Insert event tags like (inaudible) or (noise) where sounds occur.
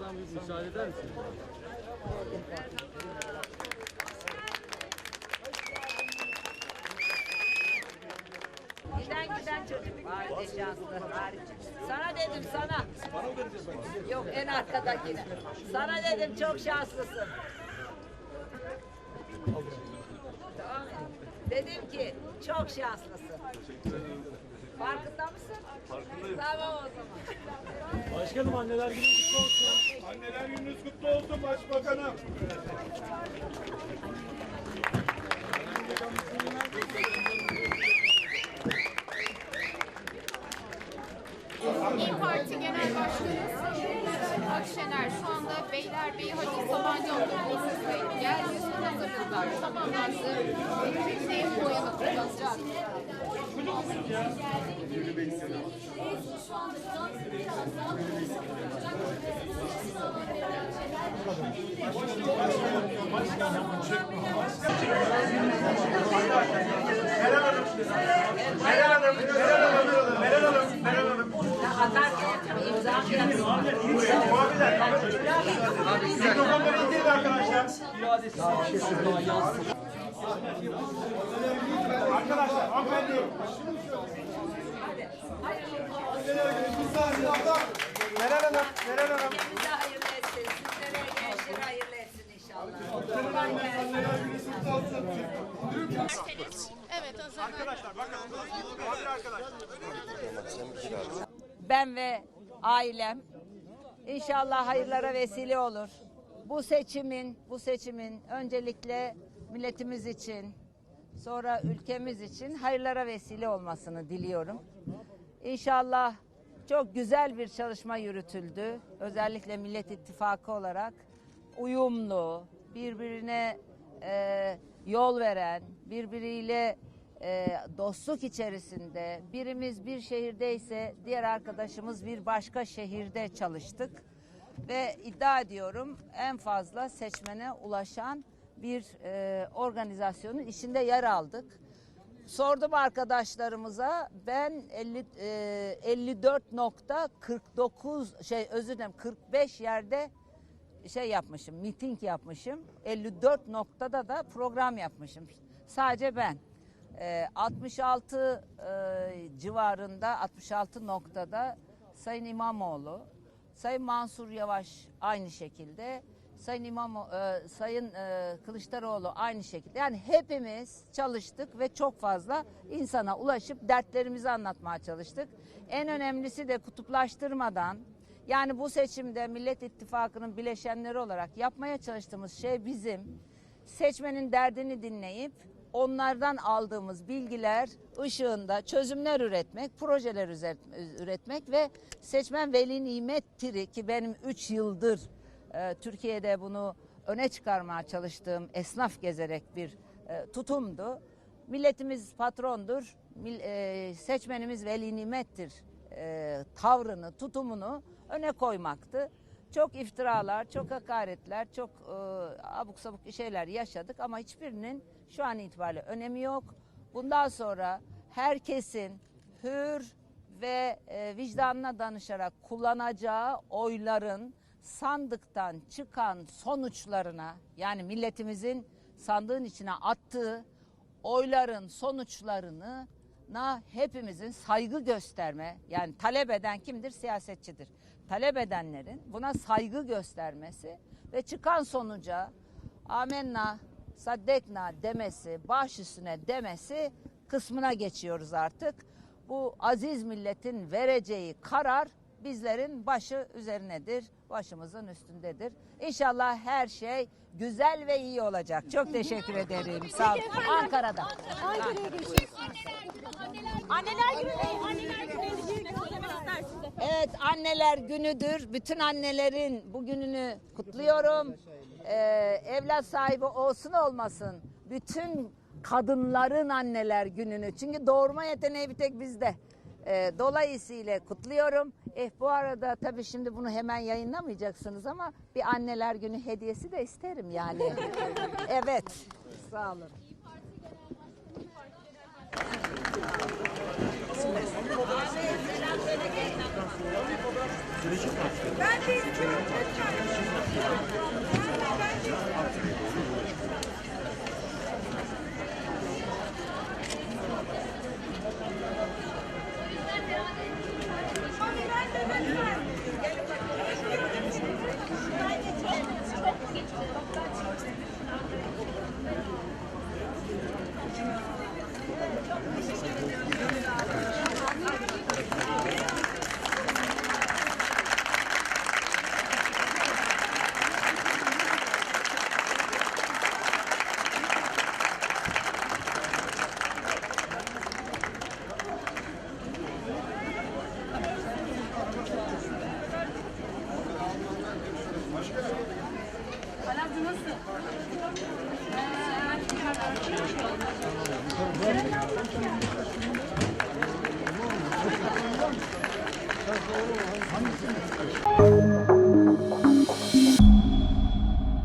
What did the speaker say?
Konuşmadan bir müsaade eder misiniz? Giden giden çocuk. Hariç şanslı. Hariç. Sana dedim sana. Yok en arkadakine. Sana dedim çok şanslısın. Tamam? Dedim ki çok şanslısın. Farkında mısın? Farkındayım. Tamam o zaman. Başkanım anneler günü kutlu olsun. Anneler gününüz kutlu olsun başbakanım. İYİ Parti Genel Başkanı Akşener şu anda Beylerbeyi Hacı Sabancıoğlu Lisesi'ndeyim. Yeryüzü hazırlıklar tamamlandı. Şimdi bu yana kullanacağız. Atarken imza atacağım. Mikrofonları indirin arkadaşlar. Arkadaşlar hanımefendi. Meral Hanım, Meral Hanım. Ülkemize hayırlı etsin. Sizlere gençlere hayırlı etsin inşallah. Kolay gelsin. Evet hazır. Arkadaşlar bakın. Muhabir arkadaşlar. ben ve ailem inşallah hayırlara vesile olur. Bu seçimin, bu seçimin öncelikle milletimiz için, sonra ülkemiz için hayırlara vesile olmasını diliyorum. İnşallah çok güzel bir çalışma yürütüldü. Özellikle Millet İttifakı olarak uyumlu, birbirine e, yol veren, birbiriyle e, dostluk içerisinde birimiz bir şehirdeyse diğer arkadaşımız bir başka şehirde çalıştık ve iddia ediyorum en fazla seçmene ulaşan bir e, organizasyonun içinde yer aldık. Sordum arkadaşlarımıza ben 50 e, 54.49 şey özür dilerim 45 yerde şey yapmışım, miting yapmışım. 54 noktada da program yapmışım. Sadece ben. Ee, 66 e, civarında, 66 noktada Sayın İmamoğlu, Sayın Mansur Yavaş aynı şekilde, Sayın İmam e, Sayın e, Kılıçdaroğlu aynı şekilde. Yani hepimiz çalıştık ve çok fazla insana ulaşıp dertlerimizi anlatmaya çalıştık. En önemlisi de kutuplaştırmadan yani bu seçimde Millet İttifakı'nın bileşenleri olarak yapmaya çalıştığımız şey bizim seçmenin derdini dinleyip onlardan aldığımız bilgiler ışığında çözümler üretmek, projeler üretmek ve seçmen veli nimettir ki benim 3 yıldır e, Türkiye'de bunu öne çıkarmaya çalıştığım esnaf gezerek bir e, tutumdu. Milletimiz patrondur, e, seçmenimiz veli nimettir e, tavrını, tutumunu öne koymaktı. Çok iftiralar, çok hakaretler, çok abuk sabuk şeyler yaşadık ama hiçbirinin şu an itibariyle önemi yok. Bundan sonra herkesin hür ve e, vicdanına danışarak kullanacağı oyların sandıktan çıkan sonuçlarına yani milletimizin sandığın içine attığı oyların sonuçlarını na hepimizin saygı gösterme yani talep eden kimdir? Siyasetçidir. Talep edenlerin buna saygı göstermesi ve çıkan sonuca amenna saddekna demesi, baş üstüne demesi kısmına geçiyoruz artık. Bu aziz milletin vereceği karar bizlerin başı üzerinedir, başımızın üstündedir. İnşallah her şey güzel ve iyi olacak. Çok teşekkür ederim. Sağ olun. Ankara'da. Ankara'ya geçiyoruz. Anneler günü ne? Anneler günü? Evet anneler günüdür. Bütün annelerin bugününü kutluyorum. Ee, evlat sahibi olsun olmasın. Bütün kadınların anneler gününü. Çünkü doğurma yeteneği bir tek bizde. Ee, dolayısıyla kutluyorum. Eh bu arada tabii şimdi bunu hemen yayınlamayacaksınız ama bir anneler günü hediyesi de isterim yani. (laughs) evet. Sağ olun. Ben de istiyorum